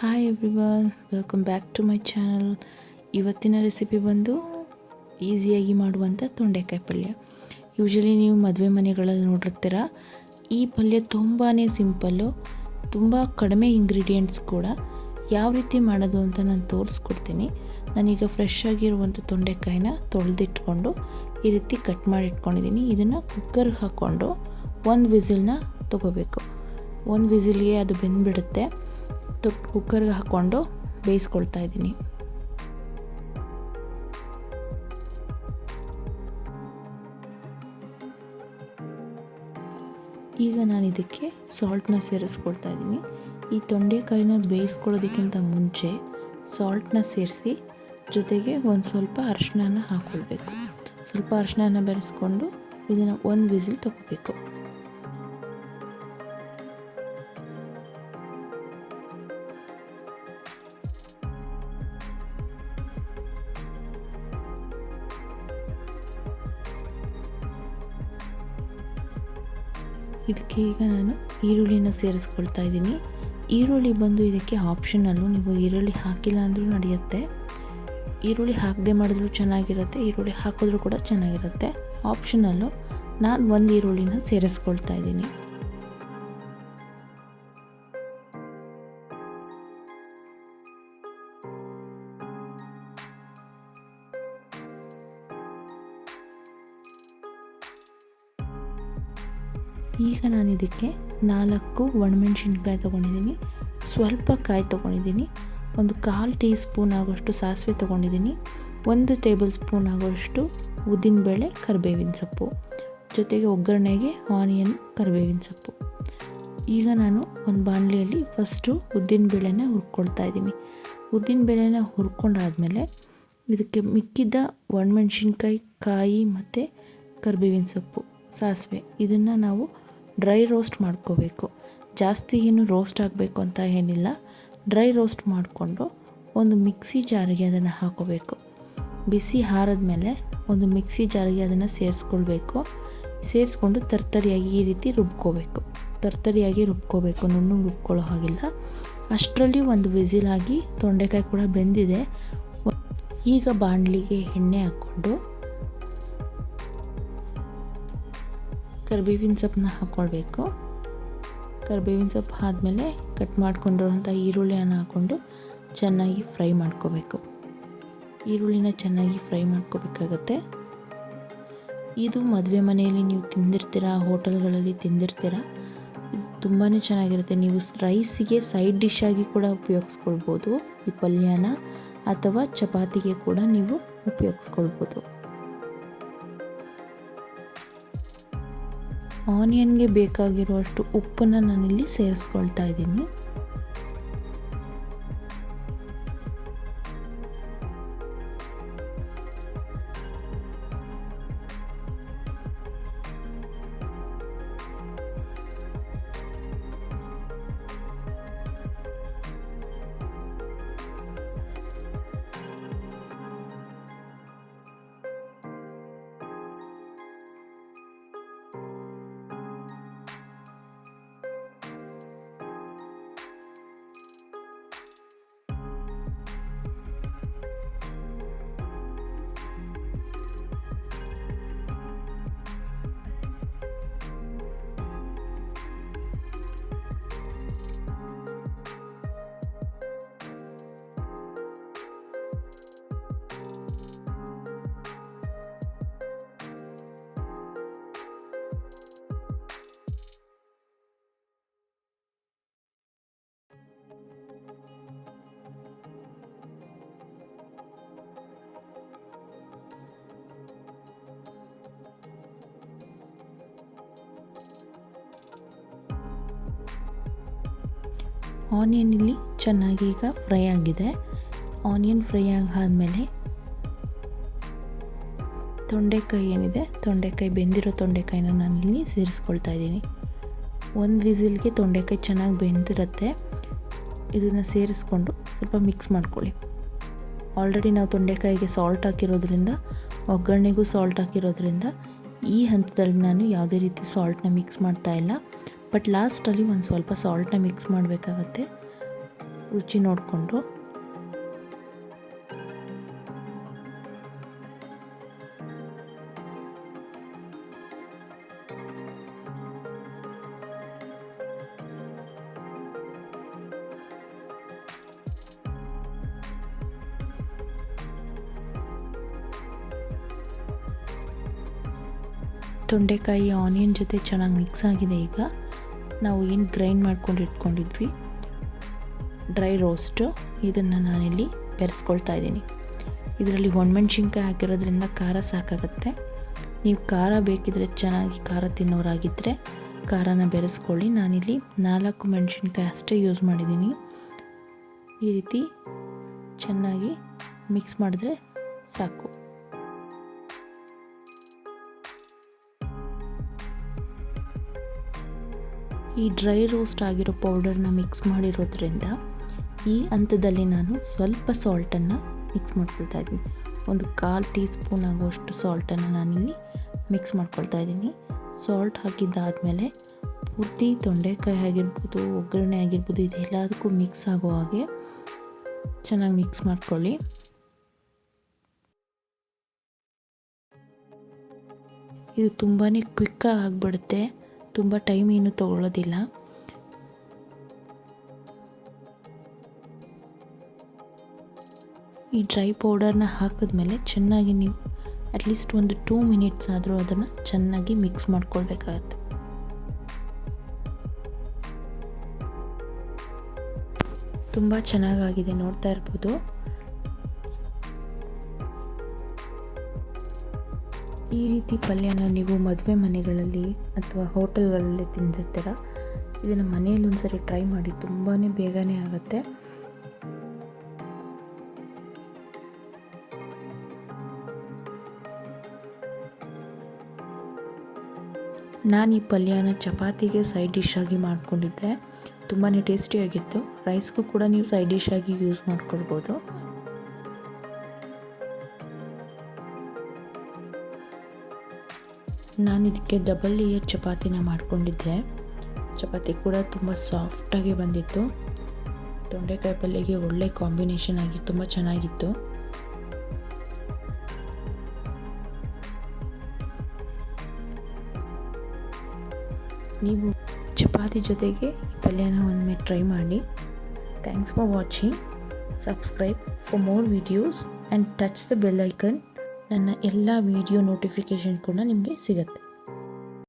Hi everyone welcome back to my channel ಇವತ್ತಿನ recipe ಬಂದು ಈಸಿಯಾಗಿ ಮಾಡುವಂಥ ತೊಂಡೆಕಾಯಿ ಪಲ್ಯ. ಯೂಶಲಿ ನೀವು ಮದುವೆ ಮನೆಗಳಲ್ಲಿ ನೋಡಿರ್ತೀರ, ಈ ಪಲ್ಯ ತುಂಬಾ ಸಿಂಪಲ್ಲು ತುಂಬ ಕಡಿಮೆ ಇಂಗ್ರೀಡಿಯೆಂಟ್ಸ್ ಕೂಡ ಯಾವ ರೀತಿ ಮಾಡೋದು ಅಂತ ನಾನು ತೋರಿಸ್ಕೊಡ್ತೀನಿ. ನಾನೀಗ ಫ್ರೆಶ್ ಆಗಿರುವಂಥ ತೊಂಡೆಕಾಯಿನ ತೊಳೆದಿಟ್ಕೊಂಡು ಈ ರೀತಿ ಕಟ್ ಮಾಡಿ ಇಟ್ಕೊಂಡಿದ್ದೀನಿ. ಇದನ್ನು ಕುಕ್ಕರ್ಗೆ ಹಾಕ್ಕೊಂಡು ಒಂದು ವಿಸಿಲ್ನ ತೊಗೋಬೇಕು. ಒಂದು ವಿಸಿಲ್ಗೆ ಅದು ಬೆಂದ್ಬಿಡುತ್ತೆ. ತು ಕುಕ್ಕರ್ಗೆ ಹಾಕ್ಕೊಂಡು ಬೇಯಿಸ್ಕೊಳ್ತಾ ಇದ್ದೀನಿ. ಈಗ ನಾನು ಇದಕ್ಕೆ ಸಾಲ್ಟನ್ನ ಸೇರಿಸ್ಕೊಳ್ತಾ ಇದ್ದೀನಿ. ಈ ತೊಂಡೆಕಾಯಿನ ಬೇಯಿಸ್ಕೊಳ್ಳೋದಕ್ಕಿಂತ ಮುಂಚೆ ಸಾಲ್ಟನ್ನ ಸೇರಿಸಿ ಜೊತೆಗೆ ಒಂದು ಸ್ವಲ್ಪ ಅರಿಶಿನ ಹಾಕ್ಕೊಳ್ಬೇಕು. ಸ್ವಲ್ಪ ಅರಿಶಿನ ಬೆರೆಸ್ಕೊಂಡು ಇದನ್ನು ಒಂದು ವಿಸಿಲ್ ತಗೋಬೇಕು. ಇದಕ್ಕೆ ಈಗ ನಾನು ಈರುಳ್ಳಿನ ಸೇರಿಸ್ಕೊಳ್ತಾ ಇದ್ದೀನಿ. ಈರುಳ್ಳಿ ಬಂದು ಇದಕ್ಕೆ ಆಪ್ಷನಲ್ಲು ನೀವು ಈರುಳ್ಳಿ ಹಾಕಿಲ್ಲ ಅಂದರೂ ನಡೆಯುತ್ತೆ. ಈರುಳ್ಳಿ ಹಾಕದೆ ಮಾಡಿದ್ರೂ ಚೆನ್ನಾಗಿರುತ್ತೆ, ಈರುಳ್ಳಿ ಹಾಕಿದ್ರೂ ಕೂಡ ಚೆನ್ನಾಗಿರುತ್ತೆ. ಆಪ್ಷನಲ್ಲು ನಾನು ಒಂದು ಈರುಳ್ಳಿನ ಸೇರಿಸ್ಕೊಳ್ತಾ ಇದ್ದೀನಿ. ಈಗ ನಾನು ಇದಕ್ಕೆ ನಾಲ್ಕು ಒಣಮೆಣ್ಸಿನ್ಕಾಯಿ ತೊಗೊಂಡಿದ್ದೀನಿ. ಸ್ವಲ್ಪ ಕಾಯಿ ತೊಗೊಂಡಿದ್ದೀನಿ. ಒಂದು ಕಾಲು ಟೀ ಸ್ಪೂನ್ ಆಗೋಷ್ಟು ಸಾಸಿವೆ ತೊಗೊಂಡಿದ್ದೀನಿ. ಒಂದು ಟೇಬಲ್ ಸ್ಪೂನ್ ಆಗೋಷ್ಟು ಉದ್ದಿನಬೇಳೆ ಕರಿಬೇವಿನ ಸೊಪ್ಪು. ಜೊತೆಗೆ ಒಗ್ಗರಣೆಗೆ ಆನಿಯನ್, ಕರಿಬೇವಿನ ಸೊಪ್ಪು. ಈಗ ನಾನು ಒಂದು ಬಾಣಲಿಯಲ್ಲಿ ಫಸ್ಟು ಉದ್ದಿನಬೇಳೆನ ಹುರ್ಕೊಳ್ತಾ ಇದ್ದೀನಿ. ಉದ್ದಿನಬೇಳೆನ ಹುರ್ಕೊಂಡಾದಮೇಲೆ ಇದಕ್ಕೆ ಮಿಕ್ಕಿದ್ದ ಒಣಮೆಣ್ಸಿನ್ಕಾಯಿ, ಕಾಯಿ ಮತ್ತು ಕರಿಬೇವಿನ ಸೊಪ್ಪು, ಸಾಸಿವೆ. ಇದನ್ನು ನಾವು ಡ್ರೈ ರೋಸ್ಟ್ ಮಾಡ್ಕೋಬೇಕು. ಜಾಸ್ತಿ ಏನು ರೋಸ್ಟ್ ಆಗಬೇಕು ಅಂತ ಏನಿಲ್ಲ. ಡ್ರೈ ರೋಸ್ಟ್ ಮಾಡಿಕೊಂಡು ಒಂದು ಮಿಕ್ಸಿ ಜಾರಿಗೆ ಅದನ್ನು ಹಾಕೋಬೇಕು. ಬಿಸಿ ಹಾರದ ಮೇಲೆ ಒಂದು ಮಿಕ್ಸಿ ಜಾರಿಗೆ ಅದನ್ನು ಸೇರಿಸ್ಕೊಳ್ಬೇಕು. ಸೇರಿಸ್ಕೊಂಡು ತರ್ತರಿಯಾಗಿ ಈ ರೀತಿ ರುಬ್ಕೋಬೇಕು. ತರ್ತರಿಯಾಗಿ ರುಬ್ಕೋಬೇಕು. ನುಣ್ಣು ರುಬ್ಕೊಳ್ಳೋ ಹಾಗಿಲ್ಲ. ಅಷ್ಟರಲ್ಲಿ ಒಂದು ವಿಸಿಲಾಗಿ ತೊಂಡೆಕಾಯಿ ಕೂಡ ಬೆಂದಿದೆ. ಈಗ ಬಾಣಲಿಗೆ ಎಣ್ಣೆ ಹಾಕ್ಕೊಂಡು ಕರಿಬೇವಿನ ಸೊಪ್ಪನ್ನ ಹಾಕ್ಕೊಳ್ಬೇಕು ಕರಿಬೇವಿನ ಸೊಪ್ಪು ಆದಮೇಲೆ ಕಟ್ ಮಾಡ್ಕೊಂಡಿರೋಂಥ ಈರುಳ್ಳಿಯನ್ನು ಹಾಕ್ಕೊಂಡು ಚೆನ್ನಾಗಿ ಫ್ರೈ ಮಾಡ್ಕೋಬೇಕು. ಈರುಳ್ಳಿನ ಚೆನ್ನಾಗಿ ಫ್ರೈ ಮಾಡ್ಕೋಬೇಕಾಗತ್ತೆ. ಇದು ಮದುವೆ ಮನೆಯಲ್ಲಿ ನೀವು ತಿಂದಿರ್ತೀರ, ಹೋಟೆಲ್ಗಳಲ್ಲಿ ತಿಂದಿರ್ತೀರ, ಇದು ತುಂಬಾ ಚೆನ್ನಾಗಿರುತ್ತೆ. ನೀವು ರೈಸಿಗೆ ಸೈಡ್ ಡಿಶ್ ಆಗಿ ಕೂಡ ಉಪಯೋಗಿಸ್ಕೊಳ್ಬೋದು, ಈ ಪಲ್ಯನ, ಅಥವಾ ಚಪಾತಿಗೆ ಕೂಡ ನೀವು ಉಪಯೋಗಿಸ್ಕೊಳ್ಬೋದು. ಆನಿಯನ್ಗೆ ಬೇಕಾಗಿರುವಷ್ಟು ಉಪ್ಪನ್ನು ನಾನಿಲ್ಲಿ ಸೇರಿಸ್ಕೊಳ್ತಾ ಇದ್ದೀನಿ. ಆನಿಯನ್ ಇಲ್ಲಿ ಚೆನ್ನಾಗಿ ಈಗ ಫ್ರೈ ಆಗಿದೆ. ಆನಿಯನ್ ಫ್ರೈ ಆಗಾದಮೇಲೆ ತೊಂಡೆಕಾಯಿ ಏನಿದೆ, ತೊಂಡೆಕಾಯಿ ಬೆಂದಿರೋ ತೊಂಡೆಕಾಯಿನ ಇಲ್ಲಿ ಸೇರಿಸ್ಕೊಳ್ತಾ ಇದ್ದೀನಿ. ಒಂದು ವಿಸಿಲ್ಗೆ ತೊಂಡೆಕಾಯಿ ಚೆನ್ನಾಗಿ ಬೆಂದಿರುತ್ತೆ. ಇದನ್ನು ಸೇರಿಸ್ಕೊಂಡು ಸ್ವಲ್ಪ ಮಿಕ್ಸ್ ಮಾಡ್ಕೊಳ್ಳಿ. ಆಲ್ರೆಡಿ ನಾವು ತೊಂಡೆಕಾಯಿಗೆ ಸಾಲ್ಟ್ ಹಾಕಿರೋದ್ರಿಂದ, ಒಗ್ಗರಣೆಗೂ ಸಾಲ್ಟ್ ಹಾಕಿರೋದ್ರಿಂದ ಈ ಹಂತದಲ್ಲಿ ನಾನು ಯಾವುದೇ ರೀತಿ ಸಾಲ್ಟ್ನ ಮಿಕ್ಸ್ ಮಾಡ್ತಾ ಇಲ್ಲ. ಬಟ್ ಲಾಸ್ಟಲ್ಲಿ ಒಂದು ಸ್ವಲ್ಪ ಸಾಲ್ಟ್ನ ಮಿಕ್ಸ್ ಮಾಡಬೇಕಾಗತ್ತೆ. ರುಚಿ ನೋಡಿಕೊಂಡು. ತೊಂಡೆಕಾಯಿ ಆನಿಯನ್ ಜೊತೆ ಚೆನ್ನಾಗಿ ಮಿಕ್ಸ್ ಆಗಿದೆ ಈಗ. ನಾವು ಏನು ಗ್ರೈಂಡ್ ಮಾಡ್ಕೊಂಡು ಇಟ್ಕೊಂಡಿದ್ವಿ. Dry roast. ಇದನ್ನು ನಾನಿಲ್ಲಿ ಬೆರೆಸ್ಕೊಳ್ತಾ ಇದ್ದೀನಿ. ಇದರಲ್ಲಿ ಒಣಮೆಣ್ಸಿನ್ಕಾಯಿ ಹಾಕಿರೋದ್ರಿಂದ ಖಾರ ಸಾಕಾಗುತ್ತೆ. ನೀವು ಖಾರ ಬೇಕಿದ್ರೆ ಚೆನ್ನಾಗಿ ಖಾರ ತಿನ್ನೋರಾಗಿದ್ದರೆ ಖಾರನ ಬೆರೆಸ್ಕೊಳ್ಳಿ. ನಾನಿಲ್ಲಿ ನಾಲ್ಕು ಮೆಣಸಿನ್ಕಾಯಿ ಅಷ್ಟೇ ಯೂಸ್ ಮಾಡಿದ್ದೀನಿ. ಈ ರೀತಿ ಚೆನ್ನಾಗಿ ಮಿಕ್ಸ್ ಮಾಡಿದ್ರೆ ಸಾಕು. ಈ ಡ್ರೈ ರೋಸ್ಟ್ ಆಗಿರೋ ಪೌಡರ್ನ ಮಿಕ್ಸ್ ಮಾಡಿರೋದ್ರಿಂದ ಈ ಹಂತದಲ್ಲಿ ನಾನು ಸ್ವಲ್ಪ ಸಾಲ್ಟನ್ನು ಮಿಕ್ಸ್ ಮಾಡ್ಕೊಳ್ತಾ ಇದ್ದೀನಿ. ಒಂದು ಕಾಲು ಟೀ ಸ್ಪೂನ್ ಆಗುವಷ್ಟು ಸಾಲ್ಟನ್ನು ನಾನಿಲ್ಲಿ ಮಿಕ್ಸ್ ಮಾಡ್ಕೊಳ್ತಾ ಇದ್ದೀನಿ. ಸಾಲ್ಟ್ ಹಾಕಿದ್ದಾದಮೇಲೆ ಪೂರ್ತಿ ತೊಂಡೆಕಾಯಿ ಆಗಿರ್ಬೋದು, ಒಗ್ಗರಣೆ ಆಗಿರ್ಬೋದು, ಇದೆಲ್ಲದಕ್ಕೂ ಮಿಕ್ಸ್ ಆಗೋ ಹಾಗೆ ಚೆನ್ನಾಗಿ ಮಿಕ್ಸ್ ಮಾಡ್ಕೊಳ್ಳಿ. ಇದು ತುಂಬಾ ಕ್ವಿಕ್ಕಾಗಿ ಆಗಿಬಿಡುತ್ತೆ. ತುಂಬ ಟೈಮ್ ಏನು ತಗೊಳ್ಳೋದಿಲ್ಲ ಈ ಡ್ರೈ ಪೌಡರ್ನ ಹಾಕಿದ್ಮೇಲೆ ಚೆನ್ನಾಗಿ ನೀವು ಅಟ್ಲೀಸ್ಟ್ ಒಂದು ಟೂ ಮಿನಿಟ್ಸ್ ಆದರೂ ಅದನ್ನು ಚೆನ್ನಾಗಿ ಮಿಕ್ಸ್ ಮಾಡ್ಕೊಳ್ಬೇಕಾಗತ್ತೆ. ತುಂಬ ಚೆನ್ನಾಗಾಗಿದೆ ನೋಡ್ತಾ ಇರ್ಬೋದು. ಈ ರೀತಿ ಪಲ್ಯನ ನೀವು ಮದುವೆ ಮನೆಗಳಲ್ಲಿ ಅಥವಾ ಹೋಟೆಲ್ಗಳಲ್ಲಿ ತಿಂದಿರ್ತೀರ. ಇದನ್ನು ಮನೆಯಲ್ಲಿ ಒಂದ್ಸರಿ ಟ್ರೈ ಮಾಡಿ ತುಂಬಾ ಬೇಗನೆ ಆಗುತ್ತೆ. ನಾನು ಈ ಪಲ್ಯನ ಚಪಾತಿಗೆ ಸೈಡ್ ಡಿಶ್ ಆಗಿ ಮಾಡಿಕೊಂಡಿದ್ದೆ. ತುಂಬಾ ಟೇಸ್ಟಿಯಾಗಿತ್ತು ರೈಸ್ಗೂ ಕೂಡ ನೀವು ಸೈಡ್ ಡಿಶ್ ಆಗಿ ಯೂಸ್ ಮಾಡ್ಕೊಳ್ಬೋದು. ನಾನು ಇದಕ್ಕೆ ಡಬಲ್ ಲೇಯರ್ ಚಪಾತಿನ ಮಾಡಿಕೊಂಡಿದ್ದೆ. ಚಪಾತಿ ಕೂಡ ತುಂಬ ಸಾಫ್ಟಾಗಿ ಬಂದಿತ್ತು. ತೊಂಡೆಕಾಯಿ ಪಲ್ಯಗೆ ಒಳ್ಳೆ ಕಾಂಬಿನೇಷನ್ ಆಗಿ ತುಂಬ ಚೆನ್ನಾಗಿತ್ತು. ನೀವು ಚಪಾತಿ ಜೊತೆಗೆ ಪಲ್ಯನ ಒಮ್ಮೆ ಟ್ರೈ ಮಾಡಿ. Thanks for watching subscribe for more videos and touch the bell icon ನನ್ನ ಎಲ್ಲ ವಿಡಿಯೋ ನೋಟಿಫಿಕೇಷನ್ ಕೂಡ ನಿಮಗೆ ಸಿಗುತ್ತೆ.